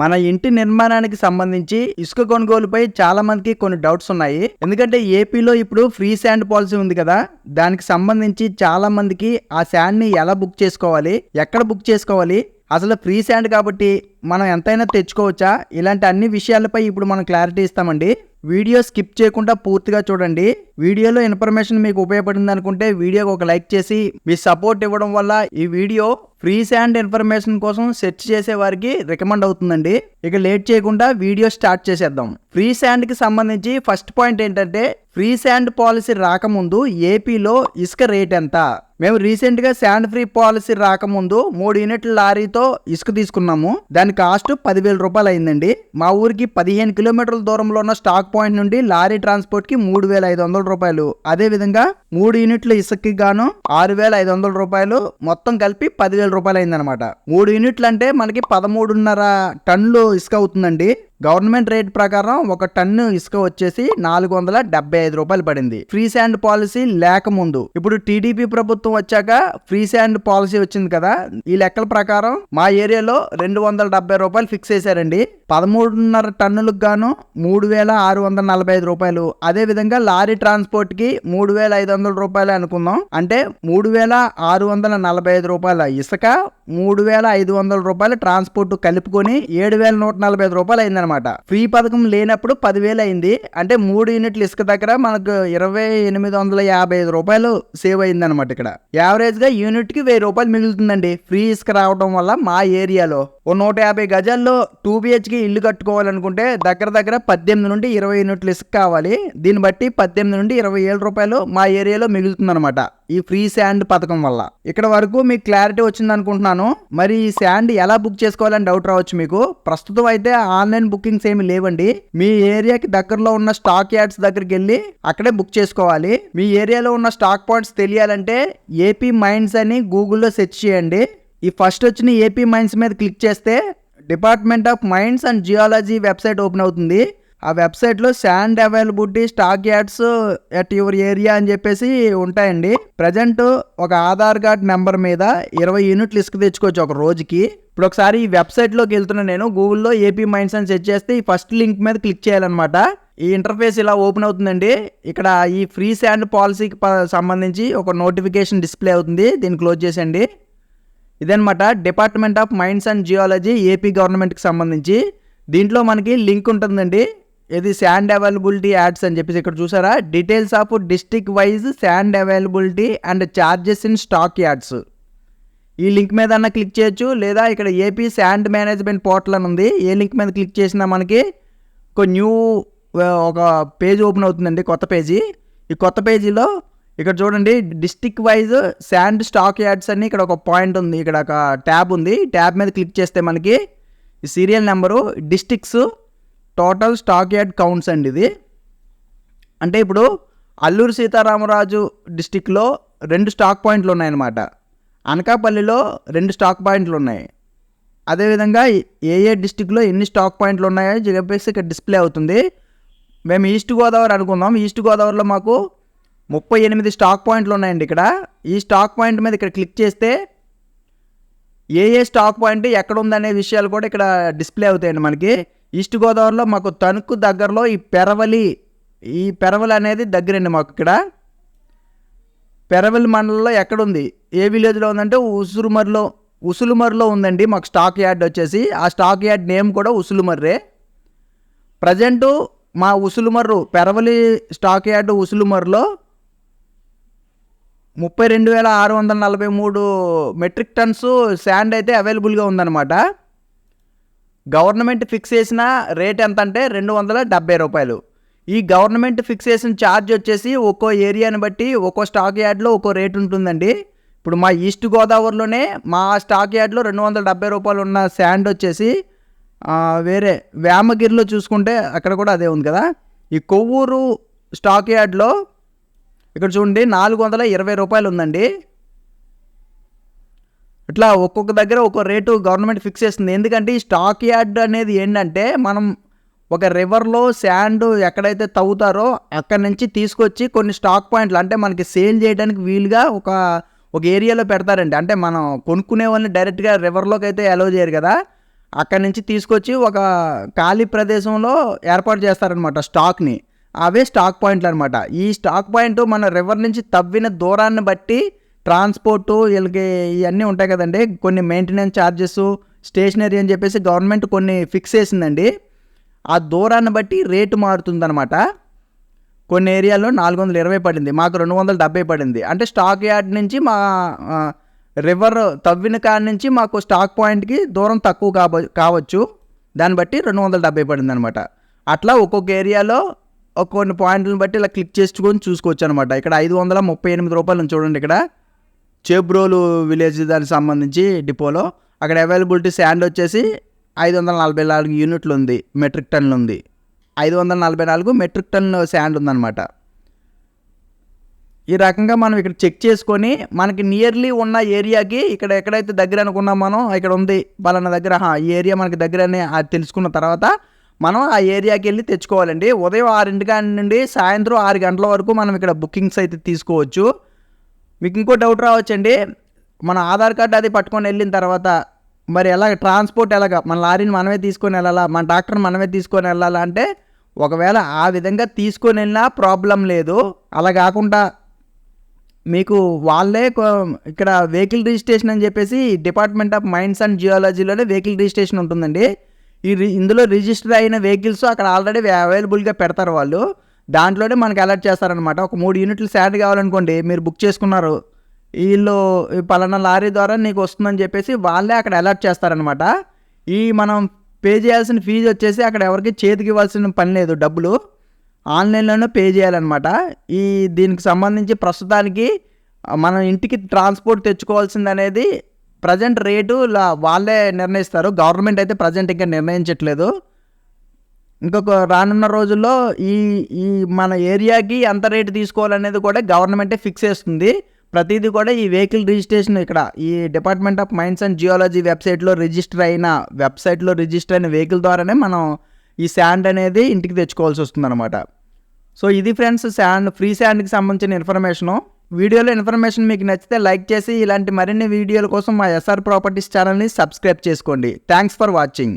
మన ఇంటి నిర్మాణానికి సంబంధించి ఇసుక కొనుగోలుపై చాలా మందికి కొన్ని డౌట్స్ ఉన్నాయి. ఎందుకంటే ఏపీలో ఇప్పుడు ఫ్రీ శాండ్ పాలసీ ఉంది కదా. దానికి సంబంధించి చాలా మందికి ఆ శాండ్ని ఎలా బుక్ చేసుకోవాలి? ఎక్కడ బుక్ చేసుకోవాలి? అసలు ఫ్రీ శాండ్ కాబట్టి మనం ఎంతైనా తెచ్చుకోవచ్చా? ఇలాంటి అన్ని విషయాలపై ఇప్పుడు మనం క్లారిటీ ఇస్తామండి. వీడియో స్కిప్ చేయకుండా పూర్తిగా చూడండి. వీడియోలో ఇన్ఫర్మేషన్ మీకు ఉపయోగపడింది అనుకుంటే వీడియోకి ఒక లైక్ చేసి మీ సపోర్ట్ ఇవ్వడం వల్ల ఈ వీడియో ఫ్రీ శాండ్ ఇన్ఫర్మేషన్ కోసం సెర్చ్ చేసే వారికి రికమెండ్ అవుతుందండి. ఇక లేట్ చేయకుండా వీడియో స్టార్ట్ చేసేద్దాం. ఫ్రీ శాండ్కి సంబంధించి ఫస్ట్ పాయింట్ ఏంటంటే ఫ్రీ శాండ్ పాలసీ రాకముందు ఏపీలో ఇసుక రేట్ ఎంత? మేము రీసెంట్గా శాండ్ ఫ్రీ పాలసీ రాకముందు మూడు యూనిట్ల లారీతో ఇసుక తీసుకున్నాము. దాని కాస్ట్ పదివేల రూపాయలు అయిందండి మా ఊరికి పదిహేను కిలోమీటర్ల దూరంలో ఉన్న స్టాక్ పాయింట్ నుండి లారీ ట్రాన్స్పోర్ట్కి మూడు వేల ఐదు వందల రూపాయలు. అదే విధంగా మూడు యూనిట్ల ఇసుకకి గాను ఆరు వేల ఐదు వందల రూపాయలు మొత్తం కలిపి పదివేల రూపాయలు అయిందనమాట మూడు యూనిట్లు అంటే మనకి పదమూడున్నర టన్నులు ఇసుక అవుతుందండి. గవర్నమెంట్ రేట్ ప్రకారం ఒక టన్ను ఇసుక వచ్చేసి నాలుగు వందల డెబ్బై ఐదు రూపాయలు పడింది. ఫ్రీ శాండ్ పాలసీ లేకముందు. ఇప్పుడు టీడీపీ ప్రభుత్వం వచ్చాక ఫ్రీ శాండ్ పాలసీ వచ్చింది కదా. ఈ లెక్కల ప్రకారం మా ఏరియాలో రెండు వందల డెబ్బై రూపాయలు ఫిక్స్ చేశారండి. పదమూడున్నర టన్నులకు గాను మూడు వేల ఆరు వందల నలభై ఐదు రూపాయలు. అదే విధంగా లారీ ట్రాన్స్పోర్ట్కి మూడు వేల ఐదు వందల రూపాయలు అనుకుందాం. అంటే మూడు వేల ఆరు వందల నలభై ఐదు రూపాయల ఇసుక మూడు వేల ఐదు వందల రూపాయలు ట్రాన్స్పోర్ట్ కలుపుకొని ఏడు వేల నూట నలభై ఐదు రూపాయలు అయిందనమాట ఫ్రీ పథకం లేనప్పుడు పదివేలు అయింది. అంటే మూడు యూనిట్లు ఇసుక దగ్గర మనకు ఇరవై ఎనిమిది వందల యాభై ఐదు రూపాయలు సేవ్ అయిందనమాట ఇక్కడ. యావరేజ్గా యూనిట్కి వెయ్యి రూపాయలు మిగులుతుందండి. ఫ్రీ ఇసుక రావడం వల్ల మా ఏరియాలో. ఓ నూట యాభై గజాల్లో టూ బిహెచ్కి ఇల్లు కట్టుకోవాలనుకుంటే దగ్గర దగ్గర పద్దెనిమిది నుండి ఇరవై యూనిట్లు ఇసుక కావాలి. దీన్ని బట్టి పద్దెనిమిది నుండి ఇరవై ఏడు రూపాయలు మా ఏరియాలో మిగులుతుందన్నమాట ఈ ఫ్రీ శాండ్ పథకం వల్ల. ఇక్కడ వరకు మీకు క్లారిటీ వచ్చింది అనుకుంటున్నాను మరి ఈ శాండ్ ఎలా బుక్ చేసుకోవాలని డౌట్ రావచ్చు మీకు. ప్రస్తుతం అయితే ఆన్లైన్ బుకింగ్స్ ఏమి లేవండి. మీ ఏరియాకి దగ్గరలో ఉన్న స్టాక్ యార్డ్స్ దగ్గరికి వెళ్ళి అక్కడే బుక్ చేసుకోవాలి. మీ ఏరియాలో ఉన్న స్టాక్ పాయింట్స్ తెలియాలంటే ఏపీ మైండ్స్ అని గూగుల్లో సెర్చ్ చేయండి. ఈ ఫస్ట్ వచ్చిన ఏపీ మైన్స్ మీద క్లిక్ చేస్తే department of mines and geology website open అవుతుంది. ఆ వెబ్సైట్లో sand availability stock yards at your area అని చెప్పేసి ఉంటాయండి. ప్రజెంట్ ఒక ఆధార్ కార్డ్ నెంబర్ మీద ఇరవై యూనిట్లు ఇసుక తెచ్చుకోవచ్చు ఒక రోజుకి. ఇప్పుడు ఒకసారి ఈ వెబ్సైట్లోకి వెళ్తున్నా నేను గూగుల్లో ఏపీ మైండ్స్ అని సెర్చ్ చేస్తే ఈ ఫస్ట్ లింక్ మీద క్లిక్ చేయాలన్నమాట. ఈ ఇంటర్ఫేస్ ఇలా ఓపెన్ అవుతుందండి. ఇక్కడ ఈ ఫ్రీ శాండ్ పాలసీకి ప- సంబంధించి ఒక నోటిఫికేషన్ డిస్ప్లే అవుతుంది. దీన్ని క్లోజ్ చేసేయండి. ఇదనమాట department of mines and geology A గవర్నమెంట్కి సంబంధించి. దీంట్లో మనకి లింక్ ఉంటుందండి. ఇది శాండ్ అవైలబిలిటీ యాడ్స్ అని చెప్పేసి ఇక్కడ చూసారా? Details of district wise sand availability and charges in stock yards ఈ లింక్ మీద అన్న క్లిక్ చేయొచ్చు. లేదా ఇక్కడ ఏపీ శాండ్ మేనేజ్మెంట్ పోర్టల్ అని ఉంది. ఏ లింక్ మీద క్లిక్ చేసినా మనకి ఒక న్యూ ఒక పేజ్ ఓపెన్ అవుతుందండి కొత్త పేజీ. ఈ కొత్త పేజీలో ఇక్కడ చూడండి district wise sand stock yards అని ఇక్కడ ఒక పాయింట్ ఉంది. ఇక్కడ ఒక ట్యాబ్ ఉంది. ట్యాబ్ మీద క్లిక్ చేస్తే మనకి serial number districts total stock yard counts అండి ఇది. అంటే ఇప్పుడు అల్లూరు సీతారామరాజు డిస్టిక్లో రెండు స్టాక్ పాయింట్లు ఉన్నాయన్నమాట. అనకాపల్లిలో రెండు స్టాక్ పాయింట్లు ఉన్నాయి. అదేవిధంగా ఏ ఏ డిస్టిక్లో ఎన్ని స్టాక్ పాయింట్లు ఉన్నాయో చెప్పేసి ఇక్కడ డిస్ప్లే అవుతుంది. మేము ఈస్ట్ గోదావరి అనుకుందాం. ఈస్ట్ గోదావరిలో మాకు ముప్పై ఎనిమిది స్టాక్ పాయింట్లు ఉన్నాయండి ఇక్కడ. ఈ స్టాక్ పాయింట్ మీద ఇక్కడ క్లిక్ చేస్తే ఏ ఏ స్టాక్ పాయింట్ ఎక్కడ ఉందనే విషయాలు కూడా ఇక్కడ డిస్ప్లే అవుతాయండి మనకి. ఈస్ట్ గోదావరిలో మాకు తణుకు దగ్గరలో ఈ పెరవలి ఈ పెరవలి అనేది దగ్గరండి మాకు ఇక్కడ. పెరవలి మండలంలో ఎక్కడుంది ఏ విలేజ్లో ఉందంటే ఉసురుమర్లో ఉసులుమర్లో ఉందండి మాకు స్టాక్ యార్డ్ వచ్చేసి. ఆ స్టాక్ యార్డ్ నేమ్ కూడా ఉసులుమర్రే. ప్రజెంటు మా ఉసులుమర్రు పెరవలి స్టాక్ యార్డ్ ఉసులుమర్లో ముప్పై రెండు వేల ఆరు వందల నలభై మూడు మెట్రిక్ టన్స్ శాండ్ అయితే అవైలబుల్గా ఉందన్నమాట. గవర్నమెంట్ ఫిక్స్ చేసిన రేట్ ఎంత అంటే రెండు వందల డెబ్బై రూపాయలు. ఈ గవర్నమెంట్ ఫిక్స్ చేసిన ఛార్జ్ వచ్చేసి ఒక్కో ఏరియాని బట్టి ఒక్కో స్టాక్ యార్డ్లో ఒక్కో రేట్ ఉంటుందండి. ఇప్పుడు మా ఈస్ట్ గోదావరిలోనే మా స్టాక్ యార్డ్లో రెండు వందల డెబ్బై రూపాయలు ఉన్న శాండ్ వచ్చేసి వేరే వేమగిరిలో చూసుకుంటే అక్కడ కూడా అదే ఉంది కదా. ఈ కొవ్వూరు స్టాక్ యార్డ్లో ఇక్కడ చూడండి నాలుగు వందల ఇరవై రూపాయలు ఉందండి ఇట్లా ఒక్కొక్క దగ్గర ఒక్కో రేటు గవర్నమెంట్ ఫిక్స్ చేస్తుంది. ఎందుకంటే ఈ స్టాక్ యార్డ్ అనేది ఏంటంటే మనం ఒక రివర్లో శాండ్ ఎక్కడైతే తవ్వుతారో అక్కడి నుంచి తీసుకొచ్చి కొన్ని స్టాక్ పాయింట్లు అంటే మనకి సేల్ చేయడానికి వీలుగా ఒక ఒక ఏరియాలో పెడతారండి. అంటే మనం కొనుక్కునే వాళ్ళని డైరెక్ట్గా రివర్లోకి అయితే అలో చేయరు కదా. అక్కడి నుంచి తీసుకొచ్చి ఒక ఖాళీ ప్రదేశంలో ఏర్పాటు చేస్తారనమాట స్టాక్ని. అవే స్టాక్ పాయింట్లు అనమాట ఈ స్టాక్ పాయింట్ మన రివర్ నుంచి తవ్విన దూరాన్ని బట్టి ట్రాన్స్పోర్టు వీళ్ళకి ఇవన్నీ ఉంటాయి కదండి. కొన్ని మెయింటెనెన్స్ ఛార్జెస్ స్టేషనరీ అని చెప్పేసి గవర్నమెంట్ కొన్ని ఫిక్స్ చేసిందండి. ఆ దూరాన్ని బట్టి రేటు మారుతుందనమాట కొన్ని ఏరియాల్లో నాలుగు వందల ఇరవై పడింది మాకు రెండు వందల డెబ్బై పడింది. అంటే స్టాక్ యార్డ్ నుంచి మా రివర్ తవ్విన కాడ నుంచి మాకు స్టాక్ పాయింట్కి దూరం తక్కువ కాబ కావచ్చు. దాన్ని బట్టి రెండు వందల డెబ్బై పడింది అనమాట అట్లా ఒక్కొక్క ఏరియాలో కొన్ని పాయింట్లను బట్టి ఇలా క్లిక్ చేసుకొని చూసుకోవచ్చు అనమాట ఇక్కడ ఐదు వందల ముప్పై ఎనిమిది రూపాయలు చూడండి ఇక్కడ. చేబ్రోలు విలేజ్ దానికి సంబంధించి డిపోలో. అక్కడ అవైలబిలిటీ శాండ్ వచ్చేసి ఐదు వందల నలభై నాలుగు యూనిట్లు ఉంది మెట్రిక్ టన్లు ఉంది. ఐదు వందల నలభై నాలుగు మెట్రిక్ టన్ శాండ్ ఉందన్నమాట. ఈ రకంగా మనం ఇక్కడ చెక్ చేసుకొని మనకి నియర్లీ ఉన్న ఏరియాకి ఇక్కడ ఎక్కడైతే దగ్గర అనుకున్నాం మనం ఇక్కడ ఉంది పలానా దగ్గర ఈ ఏరియా మనకి దగ్గర అని అది తెలుసుకున్న తర్వాత మనం ఆ ఏరియాకి వెళ్ళి తెచ్చుకోవాలండి. ఉదయం ఆరింటి గంట నుండి సాయంత్రం ఆరు గంటల వరకు మనం ఇక్కడ బుకింగ్స్ అయితే తీసుకోవచ్చు. మీకు ఇంకో డౌట్ రావచ్చండి. మన ఆధార్ కార్డు అది పట్టుకొని వెళ్ళిన తర్వాత మరి ఎలా ట్రాన్స్పోర్ట్ ఎలాగ? మన లారీని మనమే తీసుకొని వెళ్ళాలా? మన డాక్టర్ని మనమే తీసుకొని వెళ్ళాలా అంటే ఒకవేళ ఆ విధంగా తీసుకొని వెళ్ళినా ప్రాబ్లం లేదు. అలా కాకుండా మీకు వాళ్ళే ఇక్కడ వెహికల్ రిజిస్ట్రేషన్ అని చెప్పేసి డిపార్ట్మెంట్ ఆఫ్ మైన్స్ అండ్ జియాలజీలోనే వెహికల్ రిజిస్ట్రేషన్ ఉంటుందండి. ఈ రి- ఇందులో రిజిస్టర్ అయిన వెహికల్స్ అక్కడ ఆల్రెడీ అవైలబుల్గా పెడతారు వాళ్ళు. దాంట్లోనే మనకి అలర్ట్ చేస్తారనమాట ఒక మూడు యూనిట్లు శాండ్ కావాలనుకోండి మీరు బుక్ చేసుకున్నారు. వీళ్ళు పలానా లారీ ద్వారా నీకు వస్తుందని చెప్పేసి వాళ్ళే అక్కడ అలర్ట్ చేస్తారనమాట ఈ మనం పే చేయాల్సిన ఫీజు వచ్చేసి అక్కడ ఎవరికి చేతికి ఇవ్వాల్సిన పని లేదు డబ్బులు. ఆన్లైన్లోనే పే చేయాలన్నమాట. ఈ దీనికి సంబంధించి ప్రస్తుతానికి మనం ఇంటికి ట్రాన్స్పోర్ట్ తెచ్చుకోవాల్సింది అనేది ప్రజెంట్ రేటు వాళ్ళే నిర్ణయిస్తారు. గవర్నమెంట్ అయితే ప్రజెంట్ ఇంకా నిర్ణయించట్లేదు. ఇంకొక రానున్న రోజుల్లో ఈ ఈ మన ఏరియాకి ఎంత రేటు తీసుకోవాలనేది కూడా గవర్నమెంటే ఫిక్స్ చేస్తుంది. ప్రతిదీ కూడా ఈ వెహికల్ రిజిస్ట్రేషన్ ఇక్కడ ఈ department of mines and geology వెబ్సైట్లో రిజిస్టర్ అయిన వెబ్సైట్లో రిజిస్టర్ అయిన వెహికల్ ద్వారానే మనం ఈ శాండ్ అనేది ఇంటికి తెచ్చుకోవాల్సి వస్తుందన్నమాట. సో ఇది ఫ్రెండ్స్ శాండ్ ఫ్రీ శాండ్కి సంబంధించిన ఇన్ఫర్మేషను. వీడియోలో ఇన్ఫర్మేషన్ మీకు నచ్చితే లైక్ చేసి ఇలాంటి మరిన్ని వీడియోల కోసం మా ఎస్ఆర్ ప్రాపర్టీస్ ఛానల్ని సబ్స్క్రైబ్ చేసుకోండి. Thanks for watching